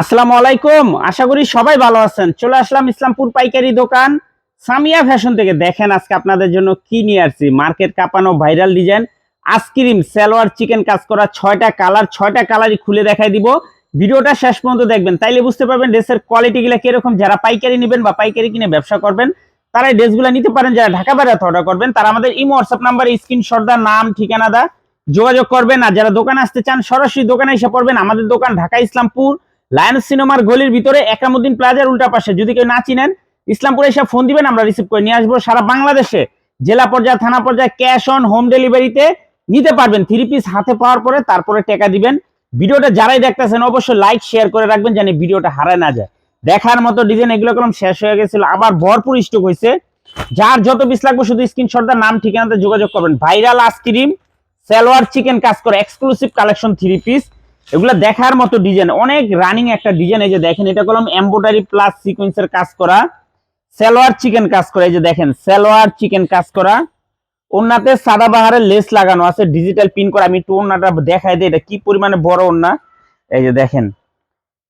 আসসালামু আলাইকুম। আশা করি সবাই ভালো আছেন। চলে আসলাম ইসলামপুর পাইকারি দোকান। সামিয়া ফ্যাশন থেকে দেখেন আজকে আপনাদের জন্য কি নিয়ে আসছি। মার্কেট কাঁপানো viral design, ice cream, salwar, chikan কাজ করা ছয়টা কালার, ছয়টা কালারই খুলে দেখাই দিব। ভিডিওটা শেষ পর্যন্ত দেখবেন। তাইলে বুঝতে পারবেন ড্রেসের কোয়ালিটি গুলা কীরকম। যারা পাইকারি নেবেন বা পাইকারি কিনে ব্যবসা করবেন তারা ড্রেসগুলো নিতে পারেন। যারা ঢাকা বাইরে অর্ডার করবেন, তারা আমাদের ইমো হোয়াটসঅ্যাপ নাম্বারে স্ক্রিনশট দা নাম, ঠিকানা দা যোগাযোগ করবেন। আর যারা দোকানে আসতে চান, সরাসরি দোকানে এসে পড়বেন। আমাদের দোকান ঢাকা ইসলামপুর। লায়ন্স সিনেমার গলির ভিতরে একামুদ্দিন প্লাজার উল্টা পাশে। যদি কেউ না চিনেন, ইসলামপুরে এসে ফোন দিবেন, আমরা রিসিভ করে নিয়ে আসব। সারা বাংলাদেশে জেলা পর্যায়ে, থানা পর্যায়ে ক্যাশ অন হোম ডেলিভারিতে নিতে পারবেন। থ্রি পিস হাতে পাওয়ার পরে তারপরে টাকা দিবেন। ভিডিওটা যারাই দেখতেছেন, অবশ্যই লাইক শেয়ার করে রাখবেন যেন ভিডিওটা হারায় না যায়। দেখার মতো ডিজাইন এগুলো কলম শেষ হয়ে গেছিল। আবার ভরপুর স্টক হয়েছে। যার যত পিস লাগবে শুধু স্ক্রিনশটটার নাম, ঠিকানাতে যোগাযোগ করবেন। ভাইরাল আইসক্রিম সালোয়ার চিকেন কাজ করে এক্সক্লুসিভ কালেকশন থ্রি পিস এগুলো দেখার মতো ডিজাইন অনেক রানিং একটা ডিজাইন এই যে দেখেন, এটা কলম এমব্রয়ডারি প্লাস সিকোয়েন্সের কাজ করা। সালোয়ার চিকেন কাজ করা, এই যে দেখেন, সালোয়ার চিকেন কাজ করা। ওন্নাতে সাদা বাহারের লেস লাগানো আছে ডিজিটাল পিন করা। আমি একটু ওন্নাটা দেখাই দিই, এটা কি পরিমাণে বড় ওন্না এই যে দেখেন,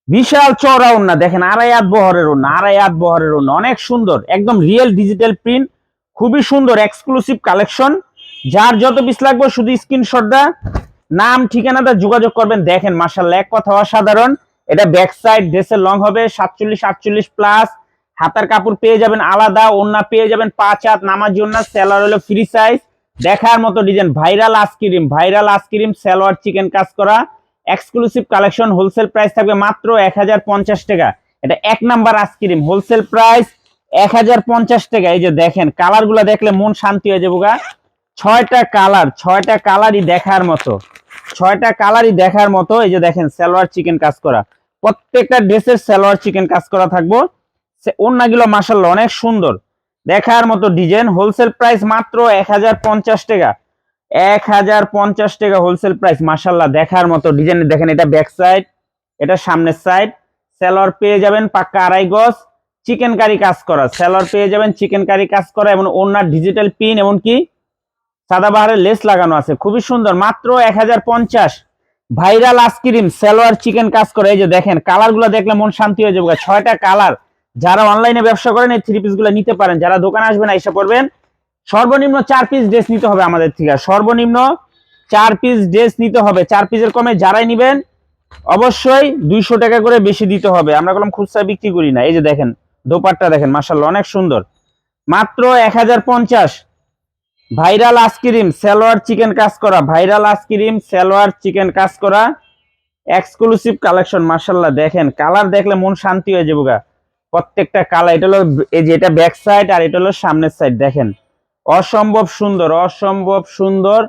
বিশাল চওড়া ওন্না দেখেন, আড়াই হাত বহরের ওন্না আড়াই হাত বহরের ওন্না অনেক সুন্দর, একদম রিয়েল ডিজিটাল প্রিন্ট খুবই সুন্দর এক্সক্লুসিভ কালেকশন যার যত পিস লাগবে, শুধু স্ক্রিনশট দা নাম, ঠিকানাটা যোগাযোগ করবেন। দেখেন মার্শাল্লাহ এক কথা অসাধারণ। এটা ব্যাক সাইড ড্রেসের লং হবে, সাতচল্লিশ, আটচল্লিশ প্লাস হাতার কাপড় পেয়ে যাবেন আলাদা ওন্না পেয়ে যাবেন পাঁচ হাত নামার জন্য স্যালোয়ার হলো ফ্রি সাইজ দেখার মতো design viral ice cream viral ice cream salwar chikan কাজ করা। এক্সক্লুসিভ কালেকশন হোলসেল প্রাইস থাকবে মাত্র এক হাজার পঞ্চাশ টাকা। এটা এক নাম্বার আইসক্রিম হোলসেল প্রাইস এক হাজার পঞ্চাশ টাকা। এই যে দেখেন কালারগুলা দেখলে মন শান্তি হয়ে যাব গা। ছয়টা কালার, ছয়টা কালারই দেখার মতো। ছয়টা কালারই দেখার মতো, এই যে দেখেন, সালোয়ার চিকেন কাজ করা। প্রত্যেকটা ড্রেসের সালোয়ার চিকেন কাজ করা থাকব। অন্যগুলো মাসাল্লাহ অনেক সুন্দর। দেখার মতো ডিজাইন হোলসেল প্রাইস মাত্র এক হাজার পঞ্চাশ টাকা। এক হাজার পঞ্চাশ টাকা হোলসেল প্রাইস মাসাল্লাহ দেখার মতো ডিজাইন। দেখেন, এটা ব্যাক সাইড এটা সামনের সাইড সালোয়ার পেয়ে যাবেন পাক্কা আড়াই গজ। চিকেন কারি কাজ করা। সালোয়ার পেয়ে যাবেন চিকেন কারি কাজ করা এবং ওনার ডিজিটাল পিন এমনকি সাদাবাহারের লেস লাগানো আছে, খুবই সুন্দর। মাত্র এক হাজার পঞ্চাশ। ভাইরাল আইসক্রিম সালোয়ার চিকেন কাজ করে। এই যে দেখেন কালারগুলো দেখলে মন শান্তি হয়ে যাবে। ছয়টা কালার। যারা অনলাইনে ব্যবসা করেন, এই থ্রি পিসগুলো নিতে পারেন। যারা দোকানে আসবেন এসে পড়বেন সর্বনিম্ন চার পিস ড্রেস নিতে হবে আমাদের থেকে। সর্বনিম্ন চার পিস ড্রেস নিতে হবে। চার পিসের কমে যারাই নিবেন, অবশ্যই দুইশো টাকা করে বেশি দিতে হবে। আমরা কোনো খুচরা বিক্রি করি না। এই যে দেখেন, দোপাট্টা দেখেন মার্শাল্লাহ অনেক সুন্দর। মাত্র এক হাজার পঞ্চাশ। ভাইরাল আইসক্রিম সালোয়ার চিকেন কাজ করা। ভাইরাল আইসক্রিম সালোয়ার চিকেন কাজ করা। এক্সক্লুসিভ কালেকশন মার্শাল্লাহ দেখেন। কালার দেখলে মন শান্তি হয়ে যাব গা। প্রত্যেকটা কালার এটা হলো এই যে এটা ব্যাক সাইড আর এটা হলো সামনের সাইড দেখেন। অসম্ভব সুন্দর অসম্ভব সুন্দর।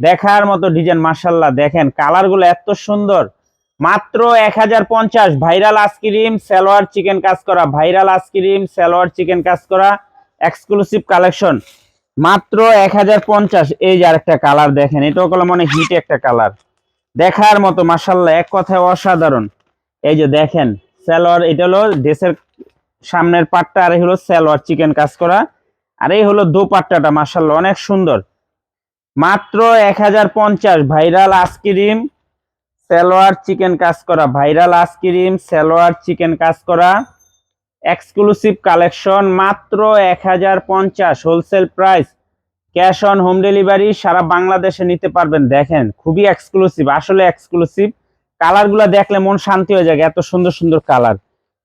দেখার মতো ডিজাইন মার্শাল্লাহ দেখেন। কালারগুলো এত সুন্দর। মাত্র এক হাজার পঞ্চাশ। ভাইরাল আইসক্রিম সালোয়ার চিকেন কাজ করা। ভাইরাল আইসক্রিম সালোয়ার চিকেন কাজ করা। এক্সক্লুসিভ কালেকশন মাত্র এক হাজার পঞ্চাশ। এই যে আরেকটা কালার দেখেন এটাও কলম অনেক হিট একটা কালার দেখার মতো মার্শাল্লাহ এক কথায় অসাধারণ। এই যে দেখেন, সালোয়ার, এটা হলো ড্রেসের সামনের পাটটা, আর এই হলো সালোয়ার চিকেন কাজ করা। আর এই হলো দো পাট্টাটা মার্শাল্লাহ অনেক সুন্দর। মাত্র এক হাজার পঞ্চাশ, ভাইরাল আইসক্রিম সালোয়ার চিকেন কাজ করা। ভাইরাল আইসক্রিম সালোয়ার চিকেন কাজ করা। এক্সক্লুসিভ কালেকশন মাত্র এক হাজার পঞ্চাশ wholesale price cash on home delivery সারা বাংলাদেশে নিতে পারবেন। দেখেন, খুবই এক্সক্লুসিভ আসলে এক্সক্লুসিভ কালারগুলো দেখলে মন শান্তি হয়ে যায় এত সুন্দর সুন্দর কালার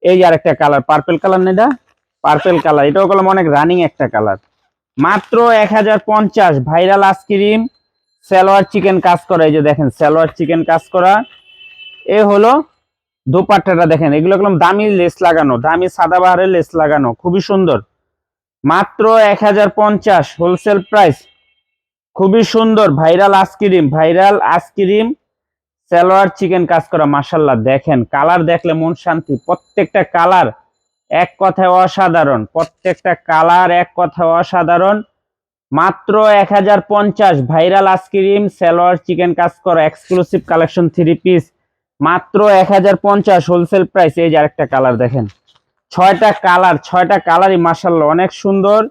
এই আর একটা কালার পার্পেল কালার নেটা পার্পেল কালার এটাও কলম অনেক রানিং একটা কালার মাত্র এক হাজার পঞ্চাশ ভাইরাল আইসক্রিম সালোয়ার চিকেন কাজ করা। এই যে দেখেন সালোয়ার চিকেন কাজ করা। এ হলো দোপাট্টাটা দেখেন, এগুলো একদম দামি লেস লাগানো, দামি সাদাবাহারের লেস লাগানো, খুবই সুন্দর। মাত্র এক হাজার পঞ্চাশ হোলসেল প্রাইস খুবই সুন্দর, viral ice cream viral ice cream salwar chikan কাজ করা মাসাল্লাহ দেখেন, কালার দেখলে মন শান্তি, প্রত্যেকটা কালার এক কথায় অসাধারণ, প্রত্যেকটা কালার এক কথায় অসাধারণ। মাত্র এক হাজার পঞ্চাশ, ভাইরাল আইসক্রিম সালোয়ার চিকেন কাজ করা এক্সক্লুসিভ কালেকশন থ্রি পিস মাত্র এক হাজার পঞ্চাশ হোলসেল প্রাইস এই যে আরেকটা কালার দেখেন। ছয়টা কালার ছয়টা কালারই মাসাল্লাহ অনেক সুন্দর।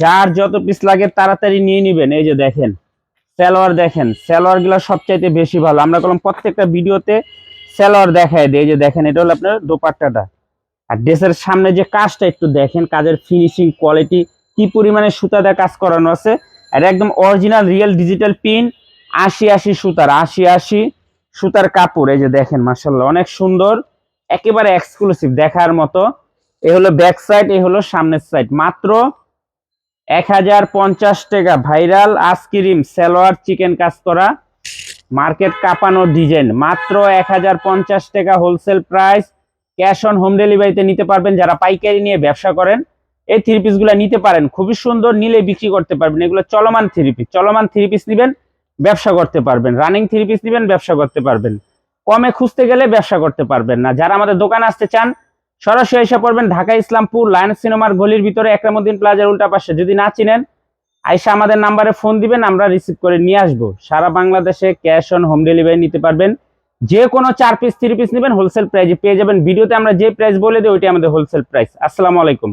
যার যত পিস লাগে তাড়াতাড়ি নিয়ে নিবেন। এই যে দেখেন, সালোয়ার দেখেন সালোয়ারগুলো সবচাইতে বেশি ভালো। আমরা বললাম প্রত্যেকটা ভিডিওতে সেলর দেখায় দিয়ে যে দেখেন, এটা হলো আপনার দোপাট্টাটা। আর ড্রেসের সামনে যে কাজটা একটু দেখেন, কাজের ফিনিশিং কোয়ালিটি কি পরিমাণে সুতা দিয়ে কাজ করানো আছে। আর একদম অরিজিনাল রিয়েল ডিজিটাল পিন আশি আশি সুতার, আশি আশি সুতার কাপড়, এই যে দেখেন মার্শাল্লাহ অনেক সুন্দর, একেবারে এক্সক্লুসিভ দেখার মতো। এ হলো ব্যাক সাইড এ হলো সামনের সাইড মাত্র এক হাজার পঞ্চাশ টাকা ভাইরাল আইসক্রিম, সালোয়ার, চিকেন কাজ করা, মার্কেট কাঁপানো ডিজাইন মাত্র এক হাজার পঞ্চাশ টাকা wholesale price cash on home ডেলিভারিতে নিতে পারবেন, যারা পাইকারি নিয়ে ব্যবসা করেন, এই থ্রি পিসগুলো নিতে পারেন। খুবই সুন্দর, নিলে বিক্রি করতে পারবেন। এগুলো চলমান থ্রি পিস চলমান থ্রি পিস নেবেন ব্যবসা করতে পারবেন। রানিং থ্রি পিস নেবেন ব্যবসা করতে পারবেন। কমে খুঁজতে গেলে ব্যবসা করতে পারবেন না। যারা আমাদের দোকানে আসতে চান, সরাসরি এসে পড়বেন ঢাকা ইসলামপুর লায়ন সিনেমার গলির ভিতরে একরামুদ্দিন প্লাজার উল্টা পাশে। যদি না চিনেন আইসা আমাদের নাম্বারে ফোন দিবেন, আমরা রিসিভ করে নিয়ে আসব। সারা বাংলাদেশে ক্যাশ অন হোম ডেলিভারি নিতে পারবেন। যে কোনো চার পিস থ্রি পিস নেবেন হোলসেল প্রাইজে পেয়ে যাবেন। ভিডিওতে আমরা যে প্রাইস বলে দিই ওইটা আমাদের হোলসেল প্রাইস আসসালামু আলাইকুম।